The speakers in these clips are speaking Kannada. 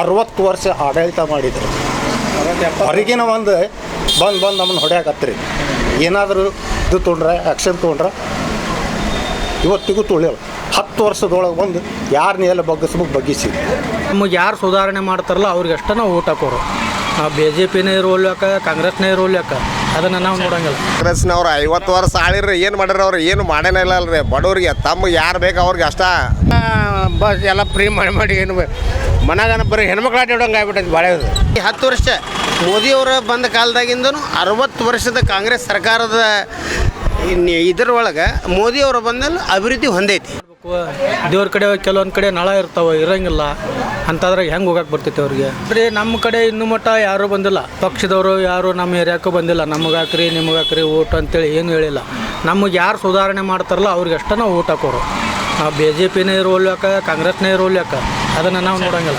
ಅರವತ್ತು ವರ್ಷ ಆಡಳಿತ ಮಾಡಿದ್ರು. ಹೊರಗಿನ ಒಂದು ಬಂದು ಬಂದು ನಮ್ಮನ್ನು ಹೊಡ್ಯಾಕತ್ರಿ. ಏನಾದರೂ ಇದು ತೊಗೊಂಡ್ರೆ ಆ್ಯಕ್ಷನ್ ತೊಗೊಂಡ್ರೆ ಇವತ್ತಿಗೂ ತುಳಿಯಲ್ಲ. ಹತ್ತು ವರ್ಷದೊಳಗೆ ಬಂದು ಯಾರನ್ನ ಎಲ್ಲ ಬಗ್ಗಿಸ್ಬೇಕು ಬಗ್ಗಿಸಿ. ನಮಗೆ ಯಾರು ಸುಧಾರಣೆ ಮಾಡ್ತಾರಲ್ಲ ಅವ್ರಿಗೆ ಅಷ್ಟೇ ನಾವು ಓಟ್ ಹಾಕೋರು ನಾವು ಬಿ ಜೆ ಪಿನೇ ಇರೋಲ್ಯಾಕ ಕಾಂಗ್ರೆಸ್ನೇ ಇರೋಲ್ಯಾಕ ಅದನ್ನು ನಾವು ನೋಡಂಗಿಲ್ಲ. ಕಾಂಗ್ರೆಸ್ನವ್ರು ಐವತ್ತು ವರ್ಷ ಆಳಿರ್ರಿ ಏನು ಮಾಡ್ಯಾರ ಅವ್ರು? ಏನು ಮಾಡೇನೇ ಇಲ್ಲ ಅಲ್ರಿ. ಬಡವ್ರಿಗೆ ತಮ್ಮ ಯಾರು ಬೇಕು ಅವ್ರಿಗೆ ಅಷ್ಟ. ಬಸ್ ಎಲ್ಲ ಫ್ರೀ ಮಾಡಿ ಮಾಡಿ ಏನು ಮನ್ಯಾಗ ಬರೀ ಹೆಣ್ಮಕ್ಳು ಆಟ ಆಡೋಂಗೆ ಆಗ್ಬಿಟ್ಟೈತಿ ಭಾಳ ಈ ಹತ್ತು ವರ್ಷ ಮೋದಿಯವರ ಬಂದ ಕಾಲದಾಗಿಂದ ಅರವತ್ತು ವರ್ಷದ ಕಾಂಗ್ರೆಸ್ ಸರ್ಕಾರದ ಇದರೊಳಗೆ ಇದ್ರೊಳಗೆ ಮೋದಿಯವರು ಬಂದಲ್ಲಿ ಅಭಿವೃದ್ಧಿ ಹೊಂದೈತಿ. ದೇವ್ರ ಕಡೆ ಕೆಲವೊಂದು ಕಡೆ ನಳ ಇರ್ತಾವೆ ಇರಂಗಿಲ್ಲ. ಅಂತಾದ್ರಾಗ ಹೆಂಗೆ ಹೋಗಕ್ಕೆ ಬರ್ತೈತೆ ಅವ್ರಿಗೆ? ಬರೀ ನಮ್ಮ ಕಡೆ ಇನ್ನೂ ಮಟ್ಟ ಯಾರೂ ಬಂದಿಲ್ಲ. ಪಕ್ಷದವರು ಯಾರು ನಮ್ಮ ಏರಿಯಾಕ್ಕೂ ಬಂದಿಲ್ಲ. ನಮಗಾಕ್ರಿ ನಿಮಗಾಕ್ರಿ ಓಟ್ ಅಂತೇಳಿ ಏನು ಹೇಳಿಲ್ಲ. ನಮಗೆ ಯಾರು ಸುಧಾರಣೆ ಮಾಡ್ತಾರಲ್ಲ ಅವ್ರಿಗೆ ಅಷ್ಟೇ ನಾವು ಓಟ್ ಹಾಕೋರು. ನಾವು ಬಿ ಜೆ ಪಿನೇ ಇರೋಲ್ಯಾಕ ಕಾಂಗ್ರೆಸ್ನೇ ಇರೋಲ್ಯಾಕ ಅದನ್ನು ನಾವು ನೋಡೋಂಗಿಲ್ಲ.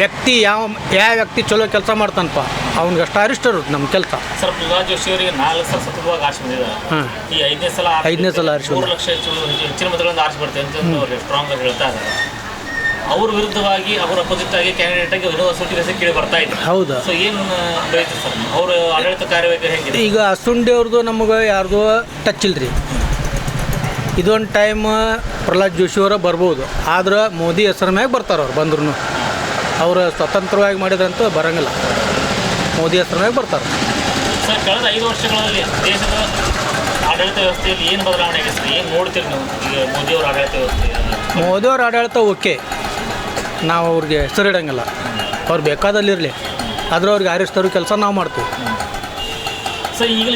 ವ್ಯಕ್ತಿ ಯಾವ ಯಾವ ವ್ಯಕ್ತಿ ಚಲೋ ಕೆಲಸ ಮಾಡ್ತಾನಪ್ಪ ಅವ್ನಿಗೆ ಅಷ್ಟು ಅರಿಷ್ಟ ಇರುತ್ತೆ ನಮ್ಮ ಕೆಲಸ. ಸರ್ ಪ್ರಹ್ಲಾದ್ ಜೋಶಿ ಅವರಿಗೆ ನಾಲ್ಕು ಸಲ ಸತತವಾಗಿ ಆರಿಸಿ ಈ ಐದನೇ ಸಲ ಐದನೇ ಸಲ ಆರಿಸಿ ಮೂರು ಲಕ್ಷ ಹೆಚ್ಚಿನ ಮತಗಳಿಂದ ಆರಿಸಿ ಬರ್ತೇವೆ ಅಂತ ಅವರು ಸ್ಟ್ರಾಂಗ್ ಆಗಿ ಹೇಳ್ತಾ ಇದ್ದಾರೆ. ಅವ್ರ ವಿರುದ್ಧವಾಗಿ ಅವ್ರ ಅಪೋಸಿಟ್ ಆಗಿ ಕ್ಯಾಂಡಿಡೇಟ್ ಆಗಿ ವಿನೋದ ಸೂಟಿ ಕೇಳಿ ಬರ್ತಾ ಇದೆ. ಹೌದಾ. ಸೊ ಏನು ಸರ್? ಅವ್ರ ಆಡಳಿತ ಕಾರ್ಯವೈಖರಿ ಹೆಂಗಿದೆ? ಈಗ ಅಸುಂಡಿ ಅವ್ರದ್ದು ನಮಗೆ ಯಾರ್ದು ಟಚ್ ಇಲ್ರಿ. ಇದೊಂದು ಟೈಮ್ ಪ್ರಹ್ಲಾದ್ ಜೋಶಿ ಅವರ ಬರ್ಬೋದು. ಆದ್ರೆ ಮೋದಿ ಹೆಸರ ಮ್ಯಾಗ ಬರ್ತಾರೆ ಅವ್ರು ಬಂದ್ರು ಅವರು ಸ್ವತಂತ್ರವಾಗಿ ಮಾಡಿದ್ರಂತೂ ಬರಂಗಿಲ್ಲ. ಮೋದಿ ಹೆಸರ ಮ್ಯಾಗ ಬರ್ತಾರೆ. ಸರ್ ಕಳೆದ ಐದು ವರ್ಷಗಳಲ್ಲಿ ದೇಶದ ಆಡಳಿತ ವ್ಯವಸ್ಥೆಯಲ್ಲಿ ಏನು ಬದಲಾವಣೆ ಆಗಿದೆ ಏನು ನೋಡ್ತೀರಿ ನೀವು? ಈಗ ಮೋದಿ ಅವರ ಆಡಳಿತ ವ್ಯವಸ್ಥೆ ಮೋದಿ ಅವ್ರ ಆಡಳಿತ ಓಕೆ. ನಾವು ಅವ್ರಿಗೆ ಹೆಸರಿಡಂಗಿಲ್ಲ. ಅವ್ರು ಬೇಕಾದಲ್ಲಿರಲಿ ಆದ್ರೆ ಅವ್ರಿಗೆ ಆರಿಸ್ತಾರೋ ಕೆಲಸ ನಾವು ಮಾಡ್ತೀವಿ.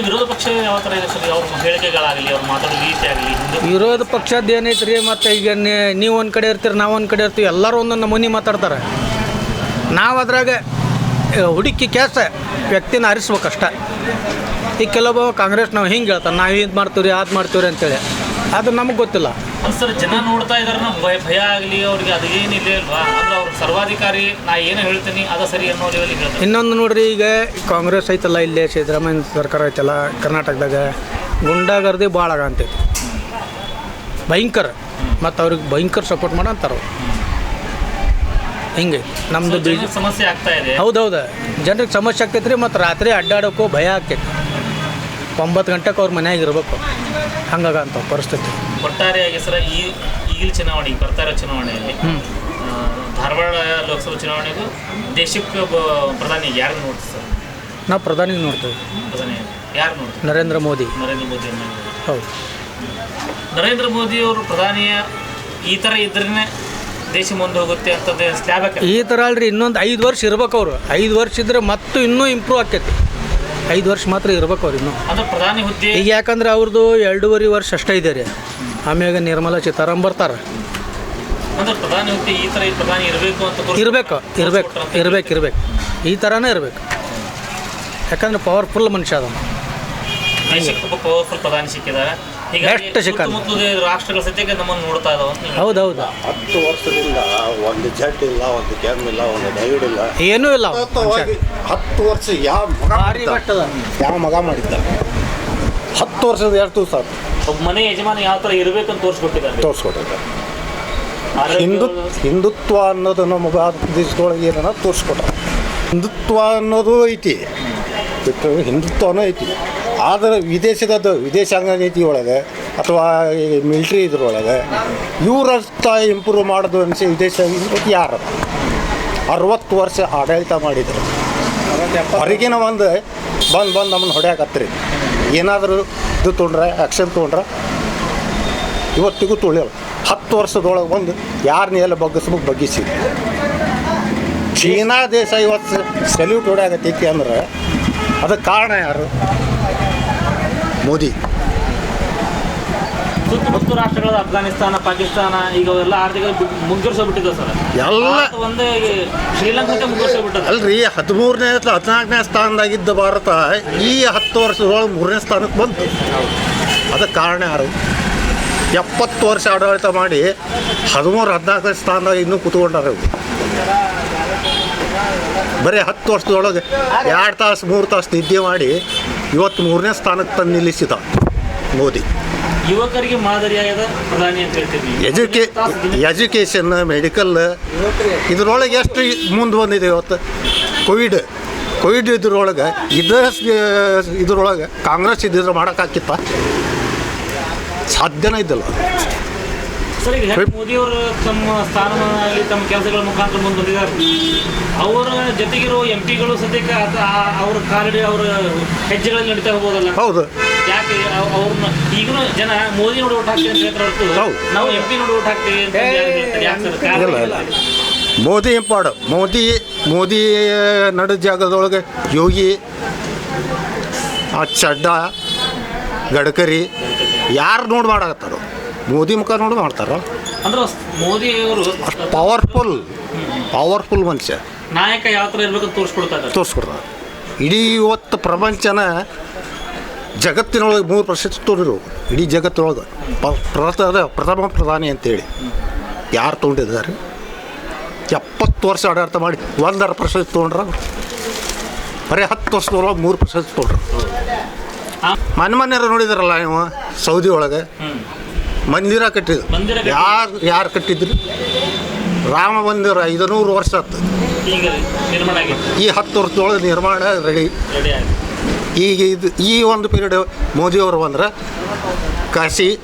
ವಿರೋಧ ಪಕ್ಷ ಯಾವ ಥರ ಇದೆ ಸರ್? ಅವ್ರ ಹೇಳಿಕೆಗಳಾಗಲಿ, ಅವ್ರು ಮಾತಾಡೋ ರೀತಿ ಆಗಲಿ ವಿರೋಧ ಪಕ್ಷದ ಏನೈತೆ ರೀ ಮತ್ತು ಈಗ ನೀವು ಒಂದು ಕಡೆ ಇರ್ತೀರಿ, ನಾವು ಒಂದು ಕಡೆ ಇರ್ತೀವಿ, ಎಲ್ಲರೂ ಒಂದೊಂದು ನಮೂನಿ ಮಾತಾಡ್ತಾರೆ. ನಾವು ಅದ್ರಾಗ ಹುಡುಕಿ ಕೆಲಸ ವ್ಯಕ್ತಿನ ಹರಿಸ್ಬೇಕಷ್ಟ. ಈಗ ಕೆಲವೊಬ್ಬ ಕಾಂಗ್ರೆಸ್ ನಾವು ಹಿಂಗೆ ಹೇಳ್ತಾರೆ, ನಾವು ಇದು ಮಾಡ್ತೀವಿ ಅದು ಮಾಡ್ತೀವಿ ಅಂತೇಳಿ. ಅದು ನಮಗೆ ಗೊತ್ತಿಲ್ಲ. ಅದು ಸರ್ ಜನ ನೋಡ್ತಾ ಇದಾರೆ ಭಯ ಭಯ ಆಗಲಿ ಅವ್ರಿಗೆ ಅದು ಏನಿದೆ ಅಲ್ವಾ? ಅಂದ್ರೆ ಅವ್ರ ಸರ್ವಾಧಿಕಾರಿ ನಾ ಏನು ಹೇಳ್ತೀನಿ ಅದು ಸರಿ ಅನ್ನೋ ಲೆವೆಲ್ ಹೇಳ್ತೀನಿ ಇನ್ನೊಂದು ನೋಡ್ರಿ ಈಗ ಕಾಂಗ್ರೆಸ್ ಐತಲ್ಲ ಇಲ್ಲೇ ಸಿದ್ದರಾಮಯ್ಯ ಸರ್ಕಾರ ಐತಲ್ಲ ಕರ್ನಾಟಕದಾಗ ಗುಂಡಾಗರ್ದಿ ಭಾಳ ಆಗಂತೈತಿ ಭಯಂಕರ. ಮತ್ತು ಅವ್ರಿಗೆ ಭಯಂಕರ ಸಪೋರ್ಟ್ ಮಾಡೋ ಅಂತಾರೆ ಅವ್ರು. ಹಿಂಗೆ ನಮ್ಮದು ಬಿ ಸಮಸ್ಯೆ ಆಗ್ತಾ ಇದೆ. ಹೌದೌದು. ಜನರಿಗೆ ಸಮಸ್ಯೆ ಆಗ್ತೈತೆ ರೀ ಮತ್ತು ರಾತ್ರಿ ಅಡ್ಡಾಡೋಕ್ಕೂ ಭಯ ಆಗ್ತೈತೆ. ಒಂಬತ್ತು ಗಂಟೆಗೆ ಅವ್ರ ಮನ್ಯಾಗ ಇರ್ಬೇಕು. ಪರಿಸ್ಥಿತಿ. ಒಟ್ಟಾರೆಯಾಗಿ ಸರ್ ಈ ಈಗಿನ ಚುನಾವಣೆ ಬರ್ತಾ ಇರೋ ಚುನಾವಣೆಯಲ್ಲಿ ಧಾರವಾಡ ಲೋಕಸಭಾ ಚುನಾವಣೆಗೂ ದೇಶಕ್ಕೆ ಪ್ರಧಾನಿ ಯಾರು ನೋಡ್ತೀವಿ ಸರ್? ನಾವು ಪ್ರಧಾನಿಗೆ ನೋಡ್ತೀವಿ. ಪ್ರಧಾನಿ ಯಾರು? ನೋಡ್ತೀವಿ ನರೇಂದ್ರ ಮೋದಿ. ನರೇಂದ್ರ ಮೋದಿ ಹೌದು. ನರೇಂದ್ರ ಮೋದಿ ಅವರು ಪ್ರಧಾನಿಯ ಈ ಥರ ಇದ್ರೇ ದೇಶ ಮುಂದೆ ಹೋಗುತ್ತೆ ಅಂತಂದ್ರೆ ಸ್ಲ್ಯಾಬ್ ಈ ಥರ ಅಲ್ರಿ ಇನ್ನೊಂದು ಐದು ವರ್ಷ ಇರ್ಬೇಕು ಅವರು. ಐದು ವರ್ಷ ಇದ್ರೆ ಮತ್ತು ಇನ್ನೂ ಇಂಪ್ರೂವ್ ಆಕೈತಿ. ಐದು ವರ್ಷ ಮಾತ್ರ ಇರ್ಬೇಕು ಅವ್ರು ಇನ್ನು. ಅಂದ್ರೆ ಪ್ರಧಾನಿ ಹುದ್ದೆ. ಈಗ ಯಾಕಂದ್ರೆ ಅವ್ರದ್ದು ಎರಡೂವರೆ ವರ್ಷ ಅಷ್ಟೇ ಇದೆ ರೀ ಆಮ್ಯಾಗ ನಿರ್ಮಲಾ ಸೀತಾರಾಮ್ ಬರ್ತಾರೆ. ಅಂದ್ರೆ ಪ್ರಧಾನಿ ಹುದ್ದೆ ಈ ಥರ ಪ್ರಧಾನಿ ಇರಬೇಕು ಅಂತ ಇರಬೇಕು ಇರ್ಬೇಕು ಇರ್ಬೇಕು ಇರ್ಬೇಕು. ಈ ಥರನೇ ಇರಬೇಕು. ಯಾಕಂದ್ರೆ ಪವರ್ಫುಲ್ ಮನುಷ್ಯ ಅದ ದೇಶಕ್ಕೆ ಒಬ್ಬ ಪವರ್ಫುಲ್ ಪ್ರಧಾನಿ ಸಿಕ್ಕಿದ್ದಾರೆ ಹೀಗಾಗಿ ಚಿಕನ್. ರಾಷ್ಟ್ರಗಳ ಸದ್ಯಕ್ಕೆ ನಮ್ಮನ್ನು ನೋಡ್ತಾ ಇದಾವೆ ಅಂತ ಹೌದು ಹೌದು ಹತ್ತು ವರ್ಷದಿಂದ ಒಂದು ಜಟ್ ಇಲ್ಲ ಒಂದು ಕೆಮ್ಮಿಲ್ಲ ಒಂದು ಡೈಡ್ ಇಲ್ಲ. ಏನೂ ಇಲ್ಲ. ಹತ್ತು ವರ್ಷ ಯಾವ ಮಗ ಯಾವ ಮಗ ಮಾಡಿದ್ದ? ಹತ್ತು ವರ್ಷದ ಎರಡು ದಿವಸ. ಒಬ್ಬ ಮನೆ ಯಜಮಾನ ಯಾವ ಥರ ಇರಬೇಕು ಅಂತ ತೋರಿಸ್ಕೊಟ್ಟಿದ್ದಾರೆ. ತೋರಿಸ್ಕೊಟ್ಟಿದ್ದಾರೆ ಹಿಂದು ಹಿಂದುತ್ವ ಅನ್ನೋದು ನಮ್ಮ ಭಾರತ ದೇಶದೊಳಗೆ ಏನನ್ನ ತೋರಿಸ್ಕೊಟ್ಟ ಹಿಂದುತ್ವ ಅನ್ನೋದು ಐತಿ. ಹಿಂದುತ್ವನೂ ಐತಿ. ಆದರೆ ವಿದೇಶದ ವಿದೇಶಾಂಗ ನೀತಿ ಒಳಗೆ ಅಥವಾ ಮಿಲ್ಟ್ರಿ ಇದ್ರೊಳಗೆ ಇವರಷ್ಟ ಇಂಪ್ರೂವ್ ಮಾಡೋದು ಅನಿಸಿ ವಿದೇಶ ಯಾರು? ಅರವತ್ತು ವರ್ಷ ಆಡಳಿತ ಮಾಡಿದ್ರು. ಹೊರಗಿನ ಒಂದು ಬಂದು ಬಂದು ನಮ್ಮನ್ನು ಹೊಡೆಯಕತ್ತರಿ ಏನಾದರೂ ಇದು ತೊಗೊಂಡ್ರೆ ಆ್ಯಕ್ಷನ್ ತೊಗೊಂಡ್ರೆ ಇವತ್ತಿಗೂ ತುಳಿಯಲ್ಲ. ಹತ್ತು ವರ್ಷದೊಳಗೆ ಬಂದು ಯಾರನ್ನ ಎಲ್ಲ ಬಗ್ಗಿಸ್ಬೇಕು ಬಗ್ಗಿಸಿ. ಚೀನಾ ದೇಶ ಇವತ್ತು ಸೆಲ್ಯೂಟ್ ಹೊಡೆಯಾಗತ್ತೈತಿ ಅಂದ್ರೆ ಅದಕ್ಕೆ ಕಾರಣ ಯಾರು? ಮೋದಿ. ಸುತ್ತಮುತ್ತ ರಾಷ್ಟ್ರಗಳಾದ ಅಫ್ಘಾನಿಸ್ತಾನ ಪಾಕಿಸ್ತಾನ ಈಗ ಅವೆಲ್ಲ ಆರ್ಥಿಕ ಮುಗ್ಗರಿಸೋಬಿಟ್ಟಿದೆ ಸರ್. ಎಲ್ಲ ಒಂದೇ ಶ್ರೀಲಂಕಾ ಶ್ರೀಲಂಕಾಕ್ಕೆ ಮುಗ್ಗರಿಸೋಬಿಟ್ಟದೆ ಅಲ್ರಿ ಹದಿಮೂರನೇ ಹದಿನಾಲ್ಕನೇ ಸ್ಥಾನದಾಗಿದ್ದ ಭಾರತ ಈ ಹತ್ತು ವರ್ಷದೊಳಗೆ ಮೂರನೇ ಸ್ಥಾನಕ್ಕೆ ಬಂತು. ಅದಕ್ಕೆ ಕಾರಣ ಯಾರು? ಎಪ್ಪತ್ತು ವರ್ಷ ಆಡಳಿತ ಮಾಡಿ ಹದಿಮೂರು ಹದಿನಾಲ್ಕನೇ ಸ್ಥಾನದಾಗ ಇನ್ನೂ ಕೂತ್ಕೊಂಡಾರ. ಬರೀ ಹತ್ತು ವರ್ಷದೊಳಗೆ ಎರಡು ತಾಸು ಮೂರು ತಾಸು ನಿದ್ದೆ ಮಾಡಿ ಇವತ್ತು ಮೂರನೇ ಸ್ಥಾನಕ್ಕೆ ತಂದು ನಿಲ್ಲಿಸಿದ ಮೋದಿ. ಯುವಕರಿಗೆ ಮಾದರಿಯಾದ ಪ್ರಧಾನಿ ಅಂತ ಹೇಳ್ತೀವಿ. ಎಜುಕೇ ಎಜುಕೇಷನ್ ಮೆಡಿಕಲ್ ಇದ್ರೊಳಗೆ ಎಷ್ಟು ಮುಂದೆ ಬಂದಿದೆ ಇವತ್ತು? ಕೋವಿಡ್. ಕೋವಿಡ್ ಇದ್ರೊಳಗೆ ಇದ ಇದ್ರೊಳಗೆ ಕಾಂಗ್ರೆಸ್ ಇದ್ದಿದ್ರೆ ಮಾಡೋಕ್ಕಾಕಿತ್ತ ಸಾಧ್ಯನೇ ಇದ್ದಲ್ಲ. ಸರ್ ಈಗ ಮೋದಿಯವರು ತಮ್ಮ ಸ್ಥಾನಮಾನದಲ್ಲಿ ತಮ್ಮ ಕೆಲಸಗಳ ಮುಖಾಂತರ ಮುಂದೆ ಬಂದಿದ್ದಾರೆ ಅವರ ಜೊತೆಗಿರೋ ಎಂ ಪಿಗಳು ಸದ್ಯಕ್ಕೆ ಅವ್ರ ಕಾಲಡಿ ಅವರ ಹೆಜ್ಜೆಗಳಲ್ಲಿ ನಡೀತಾ ಹೋಗೋದಲ್ಲ. ಹೌದು. ಯಾಕೆ ಅವ್- ಅವ್ರನ್ನ ಈಗಲೂ ಜನ ಮೋದಿ ನೋಡಿ ಓಟ್ ಹಾಕ್ತೀವಿ ಅಂತ ಹೇಳ್ತಾರೆ ನಾವು ಎಂ ಪಿ ನೋಡಿ ಓಟ್ ಹಾಕ್ತೀವಿ ಅಂತ ಯಾಕೆ ಮೋದಿ ಇಂಪಾರ್ಟ್. ಮೋದಿ ಮೋದಿ ನಡು ಜಾಗದೊಳಗೆ ಯೋಗಿ ಆ ಚಡ್ಡ ಗಡ್ಕರಿ ಯಾರು ನೋಡಿ ಮಾಡಾಕತ್ತಾರೋ ಮೋದಿ ಮುಖ ನೋಡಿ ಮಾಡ್ತಾರ. ಅಂದ್ರೆ ಮೋದಿ ಅವರು ಅಷ್ಟು ಪವರ್ಫುಲ್ ಪವರ್ಫುಲ್ ಮನುಷ್ಯ. ನಾಯಕ ಯಾವ ಥರ ಇರಬೇಕು ತೋರಿಸ್ಕೊಡ್ತಾರೆ ತೋರಿಸ್ಕೊಡ್ತಾರೆ ಇಡೀ ಇವತ್ತು ಪ್ರಪಂಚನ ಜಗತ್ತಿನೊಳಗೆ ಮೂರು ಪ್ರಶಸ್ತಿ ತೋರಿರು ಇಡೀ ಜಗತ್ತಿನೊಳಗೆ. ಪ್ರಥಮ ಪ್ರಥಮ ಪ್ರಧಾನಿ ಅಂತೇಳಿ. ಯಾರು ತೊಗೊಂಡಿದ್ದಾರೆ? ಎಪ್ಪತ್ತು ವರ್ಷ ಆಡಳಿತ ಮಾಡಿ ಒಂದರ ಪ್ರಶಸ್ತಿ ತೊಗೊಂಡ್ರ? ಬರೀ ಹತ್ತು ವರ್ಷದೊಳಗೆ ಮೂರು ಪ್ರಶಸ್ತಿ ತೊಗೊಂಡ್ರು. ಮನೆ ಮನೆಯವರು ನೋಡಿದಾರಲ್ಲ ನೀವು? ಸೌದಿ ಒಳಗೆ. ಮಂದಿರ ಕಟ್ಟಿದ್ರು. ಯಾರು ಯಾರು ಕಟ್ಟಿದ್ರು? ರಾಮ ಮಂದಿರ ಐದುನೂರು ವರ್ಷ ಆಯ್ತು ಈಗ ನಿರ್ಮಾಣ ಆಗಿದೆ. ಈ ಹತ್ತು ವರ್ಷದೊಳಗೆ ನಿರ್ಮಾಣ ರೆಡಿ. ರೆಡಿ ಆಗಿದೆ. ಈಗ ಇದು ಈ ಒಂದು ಪೀರಿಯಡ್ ಮೋದಿಯವರು ಬಂದ್ರೆ ಕಾಶಿ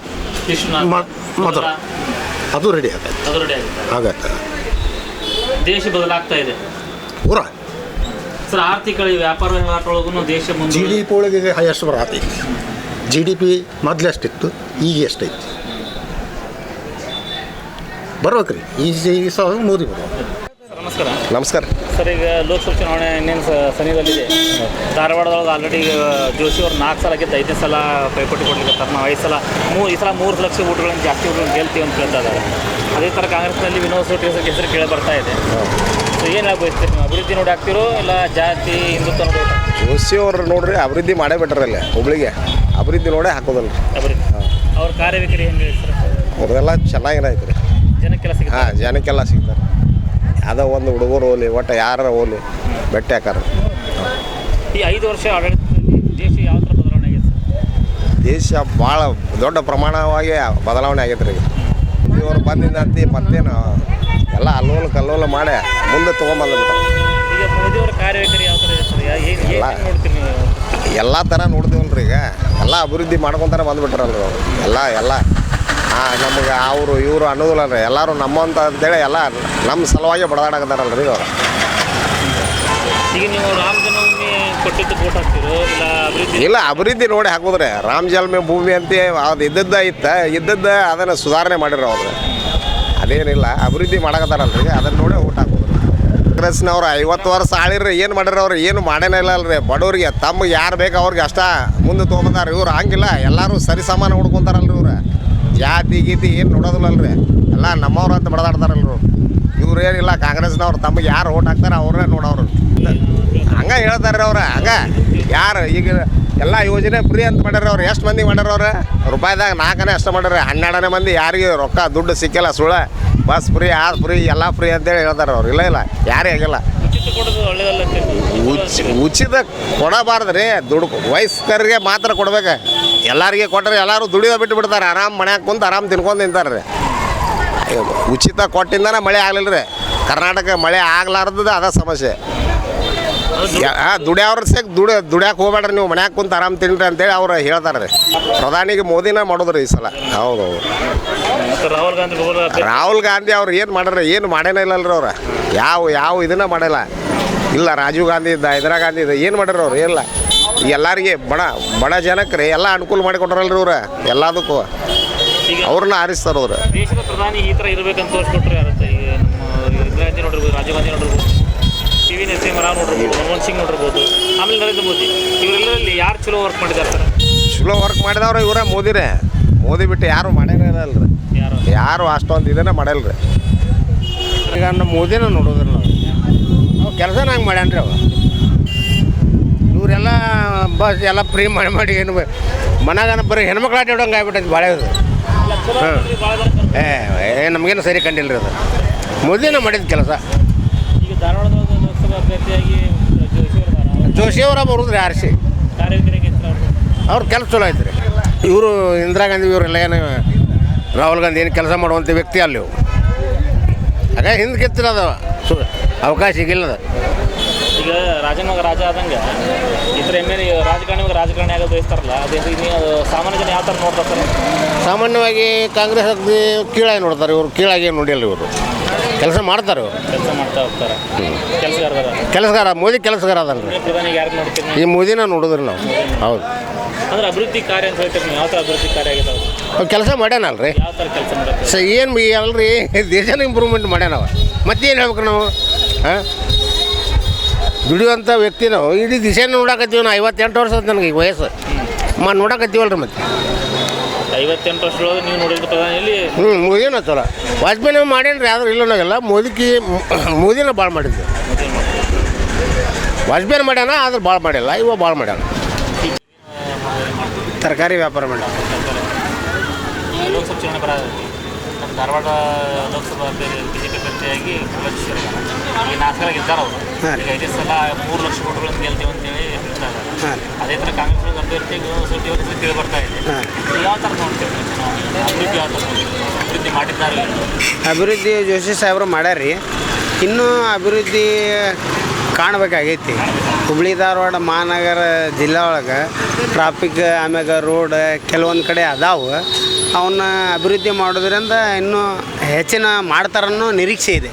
ವಿಶ್ವನಾಥ್ ಮ- ಮಧುರ. ಅದು ರೆಡಿ ಆಗತ್ತೆ. ಅದು ರೆಡಿ ಆಗಿದೆ. ಆಗತ್ತೆ. ದೇಶ ಬದಲಾಗ್ತಾ ಇದೆ. ಪೂರ. ಸರ್ ಆರ್ಥಿಕ ವ್ಯಾಪಾರ ದೇಶ ಜಿ ಮುಂದೆ ಡಿ ಪಿ ಒಳಗೆ ಹೈಯೆಸ್ಟ್ ಬರ ಜಿ ಡಿ ಪಿ ಮೊದಲು ಎಷ್ಟಿತ್ತು? ಈಗ ಎಷ್ಟೈತಿ? ಬರ್ಬೇಕ್ರಿ. ಈ ಈ ಸಲ ಮೋದಿ ಬರ್ಬೇಕು ನಮಸ್ಕಾರ. ನಮಸ್ಕಾರ. ಸರ್ ಈಗ ಲೋಕಸಭಾ ಚುನಾವಣೆ ಇನ್ನೇನು ಸನಿಹದಲ್ಲಿದೆ? ಧಾರವಾಡದೊಳಗೆ ಆಲ್ರೆಡಿ ಜೋಶಿ ಅವ್ರು ನಾಲ್ಕು ಸಲ ಗೆದ್ದು ಐದನೇ ಸಲ ಪೈಪೋಟಿ ಕೊಡ್ಲಿಕ್ಕೆ ನಾವು ಐದು ಸಲ ಮೂರು ಈ ಸಲ ಮೂರು ಲಕ್ಷ ಓಟ್ಗಳನ್ನು ಜಾಸ್ತಿ ಓಟ್ಗಳನ್ನು ಗೆಲ್ತೀವಿ ಅಂತ ಹೇಳ್ತಾ ಇದ್ದಾರೆ. ಅದೇ ಥರ ಕಾಂಗ್ರೆಸ್ನಲ್ಲಿ ವಿನೋದ್ ಸೋಟಿ ಹೆಸರು ಕೇಳಿ ಬರ್ತಾ ಇದೆ. ಸೊ ಏನಾಗ ಬಯಸ್ತೀರಿ ನೀವು? ಅಭಿವೃದ್ಧಿ ನೋಡಿ ಹಾಕ್ತಿರೋ ಇಲ್ಲ ಜಾತಿ ಹಿಂದುತ್ವ ನೋಡಿ? ಜೋಶಿ ಅವ್ರು ನೋಡ್ರಿ ಅಭಿವೃದ್ಧಿ ಮಾಡೇ ಬಿಟ್ರಲ್ಲ ಹುಬ್ಳಿಗೆ. ಅಭಿವೃದ್ಧಿ ನೋಡೇ ಹಾಕೋದಲ್ಲ ಅಭಿವೃದ್ಧಿ. ಅವ್ರ ಕಾರ್ಯವೈಖರಿ ಹೆಂಗೆ ಸರ್ ಅವ್ರದೆಲ್ಲ ಚೆನ್ನಾಗಿರೈತೆ ರೀ ಜನಕ್ಕೆಲ್ಲ ಸಿಗುತ್ತೆ? ಹಾಂ ಜನಕ್ಕೆಲ್ಲ ಸಿಗ್ತಾರೆ. ಯಾವುದೋ ಒಂದು ಹುಡುಗರು ಹೋಗ್ಲಿ ಒಟ್ಟು ಯಾರ ಹೋಗ್ಲಿ ಭೇಟಿ ಹಾಕಾರ ಈ ಐದು ವರ್ಷ ಆಡಳಿತದಲ್ಲಿ ದೇಶ ಯಾವ ಥರ ಬದಲಾವಣೆ ಆಗಿದೆ ಸರ್? ದೇಶ ಭಾಳ ದೊಡ್ಡ ಪ್ರಮಾಣವಾಗಿ ಬದಲಾವಣೆ ಆಗೈತೆ ರೀ. ಇವರು ಬಂದಿಂದ ಅಂತಿ ಮತ್ತೇನು ಎಲ್ಲ ಅಲ್ಲೋಲ ಕಲ್ಲೋಲ ಮಾಡಿ ಮುಂದೆ ತೊಗೊಂಬಂದ್ಬಿಟ್ಟಾರೆ ಈಗ ಮೋದಿಯವರ ಕಾರ್ಯವೈಖರಿ ಯಾವ ಥರ ಇದೆ ಸರ್? ಏನು ಎಲ್ಲ- ಏನು ನೋಡ್ತೀರಿ ನೀವು? ಎಲ್ಲ ಥರ ನೋಡ್ತೀವಲ್ರಿ ಈಗ. ಎಲ್ಲ ಅಭಿವೃದ್ಧಿ ಮಾಡ್ಕೊತಾರೆ ಬಂದ್ಬಿಟ್ರಲ್ರಿ ಅವ್ರು. ಎಲ್ಲ ಎಲ್ಲ ಹಾಂ ನಮ್ಗೆ ಅವರು ಇವರು ಅನ್ನೋದಿಲ್ಲ ರೀ ಎಲ್ಲರೂ ನಮ್ಮಂತ ಅಂತೇಳಿ ಎಲ್ಲ ನಮ್ಮ ಸಲುವಾಗಿ ಬಡದಾಡಕತ್ತಾರಲ್ರಿ ಅವ್ರು ಈಗ ನೀವು ರಾಮ ಜನ್ಮಭೂಮಿ ಕೊಟ್ಟಿದ್ದು ಓಟ್ ಹಾಕ್ತಿರೋ ಇಲ್ಲ ಅಭಿವೃದ್ಧಿ? ಇಲ್ಲ ಅಭಿವೃದ್ಧಿ ನೋಡಿ ಹಾಕೋದ್ರೆ. ರಾಮ ಜನ್ಮ ಭೂಮಿ ಅಂತ ಅದು ಇದ್ದದ್ದ ಇತ್ತ ಇದ್ದದ್ದ ಅದನ್ನು ಸುಧಾರಣೆ ಮಾಡಿರೋ ಅವ್ರು. ಅದೇನಿಲ್ಲ ಅಭಿವೃದ್ಧಿ ಮಾಡಕತ್ತಾರಲ್ರಿ. ಅದನ್ನು ನೋಡಿ ಊಟ ಹಾಕೋದ್ರಿ. ಕಾಂಗ್ರೆಸ್ನವ್ರು ಐವತ್ತು ವರ್ಷ ಆಳಿರ್ರಿ ಏನು ಮಾಡಿರೋರು ಅವ್ರು ಏನು ಮಾಡೇನೇ ಇಲ್ಲ ಅಲ್ರಿ ಬಡವ್ರಿಗೆ ತಮ್ಮ ಯಾರು ಬೇಕು ಅವ್ರಿಗೆ ಅಷ್ಟ ಮುಂದೆ ತೊಗೊಂಬಂದಾರ. ಇವ್ರು ಹಂಗಿಲ್ಲ ಎಲ್ಲರೂ ಸರಿ ಸಮಾನ ಹುಡ್ಕೊಂತಾರಲ್ರಿ ಜಾತಿ ಗೀತಿ ಏನು ನೋಡೋದಿಲ್ಲಲ್ರಿ. ಎಲ್ಲ ನಮ್ಮವ್ರು ಅಂತ ಬಡದಾಡ್ತಾರಲ್ರು ಇವ್ರು ಇವ್ರು ಏನಿಲ್ಲ ಕಾಂಗ್ರೆಸ್ನವ್ರು, ತಮಗೆ ಯಾರು ಓಟ್ ಹಾಕ್ತಾರೆ ಅವ್ರನ್ನೇ ನೋಡೋರು. ಹಂಗೆ ಹೇಳ್ತಾರೆ ಅವ್ರ, ಹಂಗೆ. ಯಾರು ಈಗ ಎಲ್ಲ ಯೋಜನೆ ಫ್ರೀ ಅಂತ ಮಾಡ್ಯಾರ ಅವ್ರು, ಎಷ್ಟು ಮಂದಿ ಮಾಡ್ಯಾರ ಅವ್ರು? ರೂಪಾಯಿದಾಗ ನಾಲ್ಕನೇ ಅಷ್ಟು ಮಾಡ್ಯಾರ, ಹನ್ನೆರಡನೇ ಮಂದಿ ಯಾರಿಗೆ ರೊಕ್ಕ, ದುಡ್ಡು ಸಿಕ್ಕಿಲ್ಲ, ಸುಳ್ಳ. ಬಸ್ ಫ್ರೀ ಅದು ಫ್ರೀ, ಎಲ್ಲ ಫ್ರೀ ಅಂತೇಳಿ ಹೇಳ್ತಾರೆ ಅವ್ರು. ಇಲ್ಲ ಇಲ್ಲ, ಯಾರೇ ಆಗಿಲ್ಲ. ಉಚಿತ ಕೊಡಬಾರ್ದು ರೀ ದುಡ್ಡು ವಯಸ್ಕರಿಗೆ ಮಾತ್ರ ಕೊಡ್ಬೇಕು. ಎಲ್ಲರಿಗೆ ಕೊಟ್ಟರೆ ಎಲ್ಲರೂ ದುಡಿಯೋ ಬಿಟ್ಟು ಬಿಡ್ತಾರೆ. ಆರಾಮ್ ಮನ್ಯಾಗ ಕುಂತು ಆರಾಮ್ ತಿನ್ಕೊಂಡು ತಿಂತಾರೆ ರೀ. ಉಚಿತ ಕೊಟ್ಟಿಂದನೇ ಮಳೆ ಆಗಲಿಲ್ಲ ರೀ. ಕರ್ನಾಟಕ ಮಳೆ ಆಗ್ಲಾರ್ದದ ಅದ ಸಮಸ್ಯೆ. ದುಡಿಯವ್ರ ಸೇಕ್ ದುಡ ದುಡ್ಯಾಕೆ ಹೋಗ್ಬೇಡ್ರಿ ನೀವು. ಮನ್ಯಾಗ ಕುಂತು ಆರಾಮ್ ತಿನ್ರಿ ಅಂತೇಳಿ ಅವ್ರು ಹೇಳ್ತಾರೆ ರೀ. ಪ್ರಧಾನಿಗೆ ಮೋದಿನ ಮಾಡೋದ್ರಿ ಈ ಸಲ. ಹೌದು ಹೌದು. ರಾಹುಲ್ ಗಾಂಧಿ ರಾಹುಲ್ ಗಾಂಧಿ ಅವ್ರು ಏನು ಮಾಡ್ರಿ ಏನು ಮಾಡೇನೇ ಇಲ್ಲಲ್ರಿ ಅವ್ರು. ಯಾವ ಯಾವ ಇದನ್ನ ಮಾಡಿಲ್ಲ ಇಲ್ಲ ರಾಜೀವ್ ಗಾಂಧಿ ಇದ್ದ ಇಂದಿರಾ ಗಾಂಧಿ ಇದ್ದ ಏನು ಮಾಡ್ಯಾರ ಅವ್ರು? ಇಲ್ಲ. ಎಲ್ಲರಿಗೆ ಬಡ ಬಡ ಜನಕ್ಕೆ ರೀ ಎಲ್ಲ ಅನುಕೂಲ ಮಾಡಿಕೊಟ್ರಲ್ರಿ ಇವ್ರು ಎಲ್ಲದಕ್ಕೂ. ಈಗ ಅವ್ರನ್ನ ಆರಿಸ್ತಾರೆ ಅವ್ರು. ದೇಶದ ಪ್ರಧಾನಿ ಈ ಥರ ಇರಬೇಕಂತ ತೋರಿಸ್ಕೊಟ್ರೆ ಯಾರುತ್ತೆ ಈಗ ನಮ್ಮ ಇಂದಿರಾ ಗಾಂಧಿ ನೋಡಿರ್ಬೋದು ರಾಜೀವ್ ಗಾಂಧಿ ನೋಡಿರ್ಬೋದು ಟಿ ವಿ ನರಸಿಂಹರಾವ್ ನೋಡಿರ್ಬೋದು ಮನಮೋಹನ್ ಸಿಂಗ್ ನೋಡಿರ್ಬೋದು ಆಮೇಲೆ ನರೇಂದ್ರ ಮೋದಿ. ಇವರೆಲ್ಲರಲ್ಲಿ ಯಾರು ಚಲೋ ವರ್ಕ್ ಮಾಡಿದ್ದಾರೆ ಸರ್? ಚಲೋ ವರ್ಕ್ ಮಾಡಿದವ್ರು ಇವರ ಮೋದಿರೇ. ಮೋದಿ ಬಿಟ್ಟು ಯಾರು ಮಾಡ್ಯಾರ ಇರಲ್ರಿ. ಯಾರು? ಯಾರು ಅಷ್ಟೊಂದು ಇದನ್ನ ಮಾಡಲ್ರಿ ಈಗ ನಮ್ಮ ಮೋದಿನ ನೋಡೋದ್ರಿ ನಾವು. ಅವು ಕೆಲಸ ನಂಗೆ ಮಾಡ್ಯಾನ್ರಿ ಅವ ಇವರೆಲ್ಲ ಬಸ್ ಎಲ್ಲ ಫ್ರೀ ಮಾಡಿ ಮಾಡಿ ಏನು ಮನ್ಯಾಗ ಬರೀ ಹೆಣ್ಮಕ್ಳು ಆಟ ಇಡೋಂಗೆ ಆಗ್ಬಿಟ್ಟೈತಿ ಭಾಳ ಇದು ಹಾಂ. ಏ ಏ ನಮಗೇನು ಸರಿ ಕಂಡಿಲ್ಲ ರೀ ಅದು. ಮೊದಲಿನ ಮಾಡಿದ ಕೆಲಸ. ಈಗ ಧಾರವಾಡದ ಜೋಶಿ ಅವರು ಜೋಶಿ ಅವರ ಬರುದ್ರಿ ಆರಿಸಿ ಅವ್ರ. ಕೆಲಸ ಚಲೋ ಐತ್ರಿ. ಇವರು ಇಂದಿರಾ ಗಾಂಧಿ ಇವರೆಲ್ಲ ಏನು ರಾಹುಲ್ ಗಾಂಧಿ ಏನು ಕೆಲಸ ಮಾಡುವಂಥ ವ್ಯಕ್ತಿ ಅಲ್ಲಿ ಅದೇ ಹಾಗಾಗಿ ಹಿಂದೆ ಅದು ಸು ಅವಕಾಶ ಈಗಿಲ್ಲದ ಈಗ ರಾಜನ ರಾಜ ಆದಂಗೆ ಇದ್ರ ಎಂ ಎಲ್ ರಾಜಕಾರಣಿ ರಾಜಕಾರಣಿ ಆಗೋದು ಬಯಸ್ತಾರಲ್ಲ ಅದೇ ನೀವು ಸಾಮಾನ್ಯ ಜನ ಯಾವ ಥರ ನೋಡ್ತಾರೆ? ಸರ್ ಸಾಮಾನ್ಯವಾಗಿ ಕಾಂಗ್ರೆಸ್ ಕೀಳಾಗಿ ನೋಡ್ತಾರೆ ಇವರು ಕೀಳಾಗಿ ನೋಡಿಲ್ಲ ಇವರು. ಕೆಲಸ ಮಾಡ್ತಾರೆ ಇವರು. ಕೆಲಸ ಮಾಡ್ತಾ ಹೋಗ್ತಾರೆ. ಕೆಲಸಗಾರ ಕೆಲಸಗಾರ ಮೋದಿ ಕೆಲಸಗಾರ ಅದನ್ರಿ ಯಾರು ನೋಡ್ತೀರಿ ಈ ಮೋದಿನ ನೋಡಿದ್ರಿ ನಾವು. ಹೌದು. ಅಂದ್ರೆ ಅಭಿವೃದ್ಧಿ ಕಾರ್ಯ ಅಂತ ಹೇಳ್ತೀರಿ ನೀವು ಯಾವ ಥರ ಅಭಿವೃದ್ಧಿ ಕಾರ್ಯ ಆಗಿದೆ? ಅವ್ರು ಕೆಲಸ ಮಾಡ್ಯಾನಲ್ರಿ. ಯಾವ ಥರ ಕೆಲಸ ಮಾಡ್ತಾರೆ? ಸ ಏನು ಅಲ್ರಿ ದೇಶನ ಇಂಪ್ರೂವ್ಮೆಂಟ್ ಮಾಡ್ಯಾನವ. ಮತ್ತೇನು ಹೇಳ್ಬೇಕು ನಾವು? ಹಾಂ? ದುಡಿಯುವಂಥ ವ್ಯಕ್ತಿ ನಾವು ಇಡೀ ದಿಶೆ ನೋಡಕತ್ತೀವಿ ನಾವು ಐವತ್ತೆಂಟು ವರ್ಷ ಆಯ್ತು ನನಗೆ ಈಗ ವಯಸ್ಸು. ಮ ನೋಡಕತ್ತೀವಲ್ರಿ ಮತ್ತೆ? ಐವತ್ತೆಂಟು ವರ್ಷದೊಳಗೆ ನೀವು ನೋಡಿದ ಹ್ಞೂ ಮೋದಿನ ಚಲೋ ವಾಜಪೇಯಿ ಮಾಡೇನ್ರಿ? ಆದ್ರೆ ಇಲ್ಲ ನಾಗೆಲ್ಲ ಮೋದಿಕಿ ಮೋದಿನ ಭಾಳ ಮಾಡಿದ್ವಿ. ವಾಜಪೇಯಿ ಮಾಡ್ಯಾನ ಆದ್ರೆ ಭಾಳ ಮಾಡಿಲ್ಲ ಇವ ಭಾಳ ಮಾಡ್ಯಾನ. ತರಕಾರಿ ವ್ಯಾಪಾರ ಮಾಡಿ ಲೋಕಸಭಾ ಚುನಾವಣೆ ಬರ ನಮ್ಮ Dharwad Lok Sabha B J P ಅಭ್ಯರ್ಥಿಯಾಗಿ ಕುಲಶ್ರೀ ಈಗ ನಾಲ್ಕು ಗೆದ್ದಾರ ಅವರು. ಈಗ ಐದೇ ಸಲ ಮೂರು ಲಕ್ಷ ಕೋಟಿಗಳನ್ನು ಗೆಲ್ತೀವಿ ಅಂತೇಳಿ ಹೇಳ್ತಾ ಇದ್ದಾರೆ. ಅದೇ ಥರ ಕಾಂಗ್ರೆಸ್ ಅಭ್ಯರ್ಥಿ ಸುದ್ದಿ ಒಂದು ತಿಳಿ ಬರ್ತಾ ಇದೆ. ಯಾವ ಥರ ನೋಡ್ತೀವಿ ಅಭಿವೃದ್ಧಿ ಯಾವ ಥರ ಅಭಿವೃದ್ಧಿ ಮಾಡಿದ್ದಾರೆ ಅಭಿವೃದ್ಧಿ ಜೋಶಿ ಸಾಹೇಬ್ರು ಮಾಡ್ಯಾರ್ರಿ. ಇನ್ನೂ ಅಭಿವೃದ್ಧಿ ಕಾಣಬೇಕಾಗೈತಿ. ಹುಬ್ಳಿ ಧಾರವಾಡ ಮಹಾನಗರ ಜಿಲ್ಲೆ ಒಳಗೆ ಟ್ರಾಫಿಕ್ ಆಮ್ಯಾಗ ರೋಡ್ ಕೆಲವೊಂದು ಕಡೆ ಅದಾವು. ಅವನ್ನ ಅಭಿವೃದ್ಧಿ ಮಾಡೋದ್ರಿಂದ ಇನ್ನೂ ಹೆಚ್ಚಿನ ಮಾಡ್ತಾರನ್ನೋ ನಿರೀಕ್ಷೆ ಇದೆ.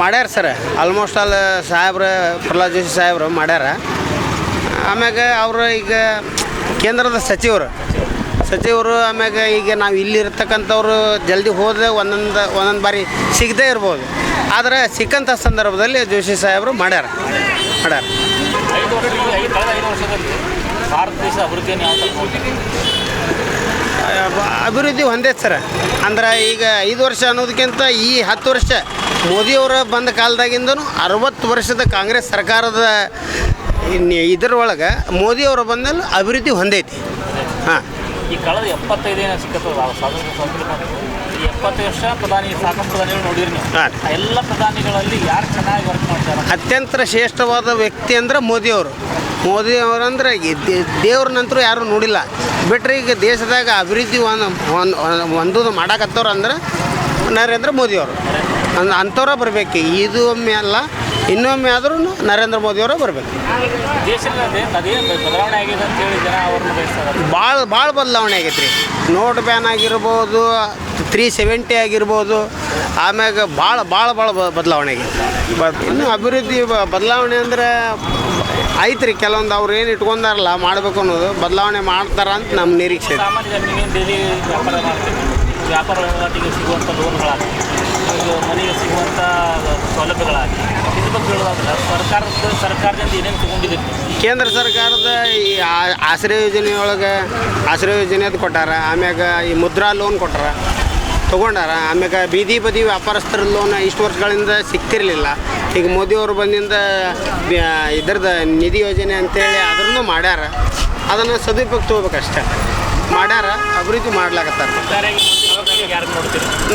ಮಾಡ್ಯಾರ ಸರ್. ಆಲ್ಮೋಸ್ಟ್ ಆಲ್ ಸಾಹೇಬ್ರ ಪ್ರಹ್ಲಾದ್ ಜೋಶಿ ಸಾಹೇಬ್ರು ಮಾಡ್ಯಾರ. ಆಮ್ಯಾಗ ಅವರು ಈಗ ಕೇಂದ್ರದ ಸಚಿವರು. ಸಚಿವರು ಆಮ್ಯಾಗ ಈಗ ನಾವು ಇಲ್ಲಿ ಇರ್ತಕ್ಕಂಥವ್ರು ಜಲ್ದಿ ಹೋದ್ರೆ ಒಂದೊಂದು ಒಂದೊಂದು ಬಾರಿ ಸಿಗದೇ ಇರ್ಬೋದು. ಆದರೆ ಸಿಕ್ಕಂಥ ಸಂದರ್ಭದಲ್ಲಿ ಜೋಶಿ ಸಾಹೇಬರು ಮಾಡ್ಯಾರ. ಮಾಡ್ಯಾರ. ಭಾರತ ದೇಶ ಅಭಿವೃದ್ಧಿಯನ್ನು ಯಾವ ಥರ ಅಭಿವೃದ್ಧಿ ಹೊಂದೈತೆ ಸರ್. ಅಂದ್ರೆ ಈಗ ಐದು ವರ್ಷ ಅನ್ನೋದಕ್ಕಿಂತ ಈ ಹತ್ತು ವರ್ಷ ಮೋದಿಯವರ ಬಂದ ಕಾಲದಾಗಿಂದನೂ ಅರವತ್ತು ವರ್ಷದ ಕಾಂಗ್ರೆಸ್ ಸರ್ಕಾರದ ಇದರೊಳಗೆ ಮೋದಿಯವರು ಬಂದಲ್ಲಿ ಅಭಿವೃದ್ಧಿ ಹೊಂದೈತಿ. ಹಾಂ. ಈ ಕಳೆದ ಎಪ್ಪತ್ತೈದು ಏನೋ ಸಿಕ್ಕತ್ತದ? ಸ್ವಾತಂತ್ರ್ಯ ಸ್ವಾತಂತ್ರ್ಯ ಬಂದು ವರ್ಷ ಪ್ರಧಾನಿ ಸಾಕಷ್ಟು ಪ್ರಧಾನಿಗಳು ನೋಡಿರಿ ನೀವು. ಹಾಂ. ಎಲ್ಲ ಪ್ರಧಾನಿಗಳಲ್ಲಿ ಯಾರು ಚೆನ್ನಾಗಿ ವರ್ಕ್ ಮಾಡ್ತಾರೆ? ಅತ್ಯಂತ ಶ್ರೇಷ್ಠವಾದ ವ್ಯಕ್ತಿ ಅಂದ್ರೆ ಮೋದಿಯವರು ಮೋದಿ ಅವರಂದ್ರೆ ದೇವ್ರನ್ನಂತರೂ ಯಾರು ನೋಡಿಲ್ಲ. ಬಿಟ್ರೆ ಈಗ ದೇಶದಾಗ ಅಭಿವೃದ್ಧಿ ಒಂದು ಒಂದು ಮಾಡಕತ್ತವ್ರು ಅಂದ್ರೆ ನರೇಂದ್ರ ಮೋದಿಯವರು. ಅಂದ್ ಅಂಥವ್ರ ಬರಬೇಕು. ಇದು ಒಮ್ಮೆ ಅಲ್ಲ ಇನ್ನೊಮ್ಮೆ ಆದರೂ ನರೇಂದ್ರ ಮೋದಿಯವರೇ ಬರಬೇಕು. ಭಾಳ ಭಾಳ ಬದಲಾವಣೆ ಆಗೈತೆ ರೀ ನೋಟ್ ಬ್ಯಾನ್ ಆಗಿರ್ಬೋದು ತ್ರೀ ಸೆವೆಂಟಿ ಆಗಿರ್ಬೋದು ಆಮ್ಯಾಗ ಭಾಳ ಭಾಳ ಭಾಳ ಬದಲಾವಣೆ ಆಗೈತೆ. ಬಟ್ ಇನ್ನು ಅಭಿವೃದ್ಧಿ ಬ- ಬದಲಾವಣೆ ಅಂದ್ರೆ ಐತೆ ರೀ ಕೆಲವೊಂದು ಅವ್ರು ಏನು ಇಟ್ಕೊಂಡಾರಲ್ಲ ಮಾಡಬೇಕು ಅನ್ನೋದು ಬದಲಾವಣೆ ಮಾಡ್ತಾರ ಅಂತ ನಮ್ಮ ನಿರೀಕ್ಷೆ ಇದೆ ಸಾಮಾನ್ಯ ಜನ ನೀವೇನು ಡೈಲಿ ವ್ಯಾಪಾರ ಮಾಡ್ತೀವಿ ವ್ಯಾಪಾರ ವಹಿವಾಟಿಗೆ ಸಿಗುವಂಥ ಲೋನ್ಗಳಾಗಲಿ ಈಗ ಮನೆಗೆ ಸಿಗುವಂಥ ಸೌಲಭ್ಯಗಳಾಗಲಿ ಇದ್ರ ಬಗ್ಗೆ ಹೇಳೋದಾದ್ರೆ ಸರ್ಕಾರದ ಸರ್ಕಾರದಿಂದ ಏನೇನು ತಗೊಂಡಿದ್ದೀರಿ? ಕೇಂದ್ರ ಸರ್ಕಾರದ ಈ ಆ- ಆಶ್ರಯ ಯೋಜನೆಯೊಳಗೆ ಆಶ್ರಯ ಯೋಜನೆ ಅದು ಕೊಟ್ಟಾರ ಆಮ್ಯಾಗ ಈ ಮುದ್ರಾ ಲೋನ್ ಕೊಟ್ಟಾರ ತೊಗೊಂಡಾರ ಆಮ್ಯಾಗ ಬೀದಿ ಬದಿ ವ್ಯಾಪಾರಸ್ಥರ ಲೋನ್ ಇಷ್ಟು ವರ್ಷಗಳಿಂದ ಸಿಗ್ತಿರ್ಲಿಲ್ಲ. ಈಗ ಮೋದಿಯವರು ಬಂದಿಂದ ಇದ್ರದ್ದು ನಿಧಿ ಯೋಜನೆ ಅಂತೇಳಿ ಅದನ್ನು ಮಾಡ್ಯಾರ. ಅದನ್ನು ಸದುಪಯೋಗ ತೊಗೋಬೇಕಷ್ಟೆ. ಮಾಡ್ಯಾರ ಅಭಿವೃದ್ಧಿ ಮಾಡ್ಲಾಕತ್ತಾರ.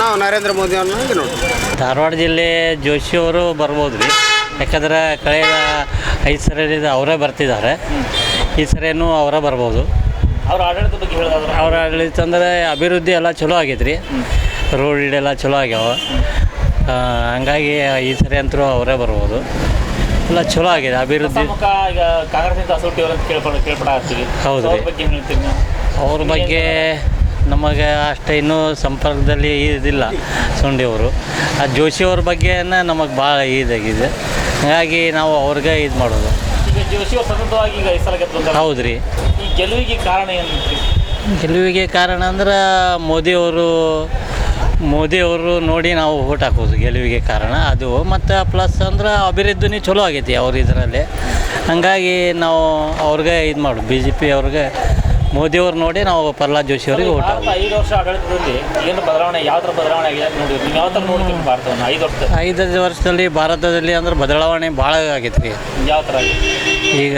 ನಾವು ನರೇಂದ್ರ ಮೋದಿ ಅವ್ರನ್ನ ನೋಡಿ ಧಾರವಾಡ ಜಿಲ್ಲೆ ಜೋಶಿ ಅವರು ಬರ್ಬೋದು ರೀ ಯಾಕಂದ್ರೆ ಕಳೆದ ಐದು ಸರಿ ಅವರೇ ಬರ್ತಿದ್ದಾರೆ. ಈ ಸರಿನೂ ಅವರೇ ಬರ್ಬೋದು. ಅವ್ರ ಆಡಳಿತ ಬಗ್ಗೆ ಹೇಳೋದಾದ್ರೆ? ಅವ್ರ ಆಡಳಿತ ಅಂದರೆ ಅಭಿವೃದ್ಧಿ ಎಲ್ಲ ಚಲೋ ಆಗೈತೆ ರೀ ರೋಡ್ ಎಲ್ಲ ಚಲೋ ಆಗ್ಯಾವ. ಹಂಗಾಗಿ ಈ ಸರಿ ಅಂತರೂ ಅವರೇ ಬರ್ಬೋದು. ಎಲ್ಲ ಚಲೋ ಆಗಿದೆ ಅಭಿವೃದ್ಧಿ. ಹೌದು ಅವ್ರ ಬಗ್ಗೆ ನಮಗೆ ಅಷ್ಟೇ ಇನ್ನೂ ಸಂಪರ್ಕದಲ್ಲಿ ಇದಿಲ್ಲ ಸುಂಡಿ ಅವರು. ಆ ಜೋಶಿ ಅವ್ರ ಬಗ್ಗೆನ ನಮಗೆ ಭಾಳ ಇದಾಗಿದೆ. ಹಾಗಾಗಿ ನಾವು ಅವ್ರಿಗೆ ಇದು ಮಾಡೋದು. ಹೌದು ರೀ. ಈ ಗೆಲುವಿಗೆ ಕಾರಣ ಏನು? ಗೆಲುವಿಗೆ ಕಾರಣ ಅಂದ್ರೆ ಮೋದಿಯವರು ಮೋದಿಯವರು ನೋಡಿ ನಾವು ಓಟ್ ಹಾಕೋದು ಗೆಲುವಿಗೆ ಕಾರಣ ಅದು. ಮತ್ತು ಪ್ಲಸ್ ಅಂದ್ರೆ ಅಭಿವೃದ್ಧಿನೇ ಚಲೋ ಆಗೈತಿ ಅವ್ರ ಇದರಲ್ಲಿ. ಹಂಗಾಗಿ ನಾವು ಅವ್ರಿಗೆ ಇದು ಮಾಡು ಬಿ ಜೆ ಪಿ ಅವ್ರಿಗೆ ಮೋದಿಯವ್ರು ನೋಡಿ ನಾವು ಪ್ರಹ್ಲಾದ್ ಜೋಶಿ ಅವ್ರಿಗೆ ಓಟ್ ಐದು ವರ್ಷ ಆಡಳಿತದಲ್ಲಿ ಏನು ಬದಲಾವಣೆ ಯಾವ ಥರ ಬದಲಾವಣೆ ಆಗಿದೆ ನೋಡಿ ಯಾವ ಥರ ಭಾರತವನ್ನು ಐದು ವರ್ಷದಲ್ಲಿ? ಐದು ವರ್ಷದಲ್ಲಿ ಭಾರತದಲ್ಲಿ ಅಂದ್ರೆ ಬದಲಾವಣೆ ಭಾಳ ಆಗೈತೆ ರೀ ಯಾವ ಥರ ಈಗ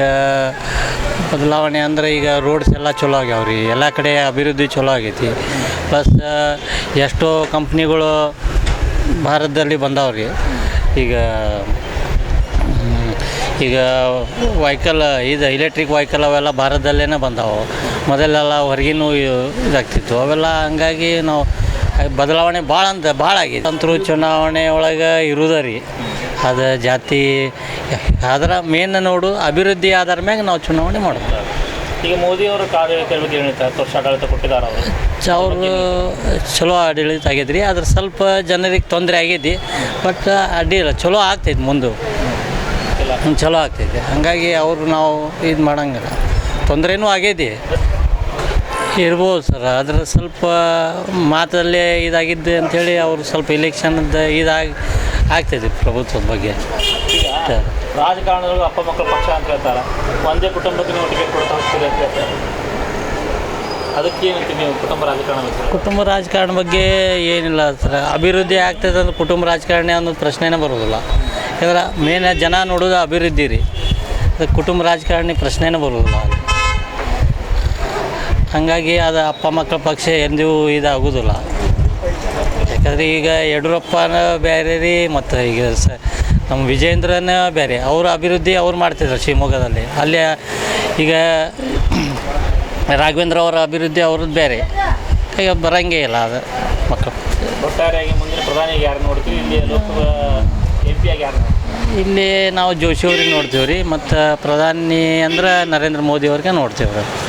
ಬದಲಾವಣೆ ಅಂದ್ರೆ ಈಗ ರೋಡ್ಸ್ ಎಲ್ಲ ಚಲೋ ಆಗ್ಯಾವ ರೀ ಎಲ್ಲ ಕಡೆ ಅಭಿವೃದ್ಧಿ ಚಲೋ ಆಗೈತಿ. ಪ್ಲಸ್ ಎಷ್ಟೋ ಕಂಪ್ನಿಗಳು ಭಾರತದಲ್ಲಿ ಬಂದವ್ರಿ. ಈಗ ಈಗ ವೈಕಲ್ ಇದು ಎಲೆಕ್ಟ್ರಿಕ್ ವೈಕಲ್ ಅವೆಲ್ಲ ಭಾರತದಲ್ಲೇ ಬಂದಾವೆ. ಮೊದಲೆಲ್ಲ ಹೊರಗಿನೂ ಇದಾಗ್ತಿತ್ತು. ಅವೆಲ್ಲ ಹಂಗಾಗಿ ನಾವು ಬದಲಾವಣೆ ಭಾಳ ಅಂತ, ಭಾಳ ಆಗಿದೆ. ಅಂತರೂ ಚುನಾವಣೆ ಒಳಗೆ ಇರುವುದರಿ ಅದು ಜಾತಿ, ಅದರ ಮೇನ್ ನೋಡು, ಅಭಿವೃದ್ಧಿ ಆಧಾರ ಮ್ಯಾಗ ನಾವು ಚುನಾವಣೆ ಮಾಡ್ತೇವೆ ಈಗ ಮೋದಿ ಅವರ ಹೇಳ್ತಾರೆ? ಹತ್ತು ಆಡಳಿತ ಕೊಟ್ಟಿದ್ದಾರೆ ಅವರು. ಅವರು ಚಲೋ ಆಡಳಿತ ಆಗೈತೆ ರೀ ಆದ್ರೆ ಸ್ವಲ್ಪ ಜನರಿಗೆ ತೊಂದರೆ ಆಗೈತಿ ಬಟ್ ಅಡ್ಡಿಲ್ಲ ಚಲೋ ಆಗ್ತೈತೆ ಮುಂದೆ. ಚಲೋ ಆಗ್ತೈತೆ. ಹಾಗಾಗಿ ಅವರು ನಾವು ಇದು ಮಾಡಂಗಿಲ್ಲ. ತೊಂದರೆನೂ ಆಗೈತಿ ಇರ್ಬೋದು ಸರ್ ಅದ್ರ ಸ್ವಲ್ಪ ಮಾತಲ್ಲೇ ಇದಾಗಿದ್ದೆ ಅಂಥೇಳಿ ಅವರು ಸ್ವಲ್ಪ ಇಲೆಕ್ಷನ್ದ ಇದಾಗಿ ಆಗ್ತೈತಿ ಪ್ರಭುತ್ವದ ಬಗ್ಗೆ. ರಾಜಕಾರಣದಲ್ಲೂ ಅಪ್ಪ ಮಕ್ಕಳ ಪಕ್ಷ ಅಂತ ಹೇಳ್ತಾರೆ, ಒಂದೇ ಕುಟುಂಬದ ಟಿಕೆಟ್ ಕೊಡ್ತಾ ಹೋಗ್ತೀರಿ ಅಂತ ಕುಟುಂಬ ರಾಜಕಾರಣ ಬಗ್ಗೆ? ಏನಿಲ್ಲ ಸರ್. ಅಭಿವೃದ್ಧಿ ಆಗ್ತದೆ ಅಂದ್ರೆ ಕುಟುಂಬ ರಾಜಕಾರಣಿ ಅನ್ನೋ ಪ್ರಶ್ನೆನೇ ಬರೋದಿಲ್ಲ. ಯಾಕಂದ್ರೆ ಮೇನ್ ಜನ ನೋಡೋದು ಅಭಿವೃದ್ಧಿ ರೀ. ಕುಟುಂಬ ರಾಜಕಾರಣಿ ಪ್ರಶ್ನೆನೇ ಬರೋದಿಲ್ಲ ಹಾಗಾಗಿ ಅದು ಅಪ್ಪ ಮಕ್ಕಳ ಪಕ್ಷ ಎಂದಿಗೂ ಇದಾಗೋದಿಲ್ಲ. ಯಾಕಂದರೆ ಈಗ ಯಡಿಯೂರಪ್ಪನ ಬೇರೆ ರೀ, ಮತ್ತು ಈಗ ಸ ನಮ್ಮ ವಿಜೇಂದ್ರನೇ ಬೇರೆ ಅವ್ರ ಅಭಿವೃದ್ಧಿ ಅವ್ರು ಮಾಡ್ತಿದ್ರು ಶಿವಮೊಗ್ಗದಲ್ಲಿ. ಅಲ್ಲಿ ಈಗ ರಾಘವೇಂದ್ರ ಅವರ ಅಭಿವೃದ್ಧಿ ಅವ್ರದ್ದು ಬೇರೆ. ಈಗ ಬರಂಗೇ ಇಲ್ಲ ಅದು ಮಕ್ಕಳು. ಒಟ್ಟಾರೆಯಾಗಿ ಮುಂದಿನ ಪ್ರಧಾನಿಗೆ ಯಾರು ನೋಡ್ತೀವಿ ಇಲ್ಲಿ ಲೋಕಸಭಾ ಎಂ ಪಿ ಆಗಿ ಯಾರು ಇಲ್ಲಿ ನಾವು ಜೋಶಿ ಅವ್ರಿಗೆ ನೋಡ್ತೀವಿ ರೀ ಮತ್ತು ಪ್ರಧಾನಿ ಅಂದ್ರೆ ನರೇಂದ್ರ ಮೋದಿ ಅವ್ರಿಗೆ ನೋಡ್ತೀವಿ ರೀ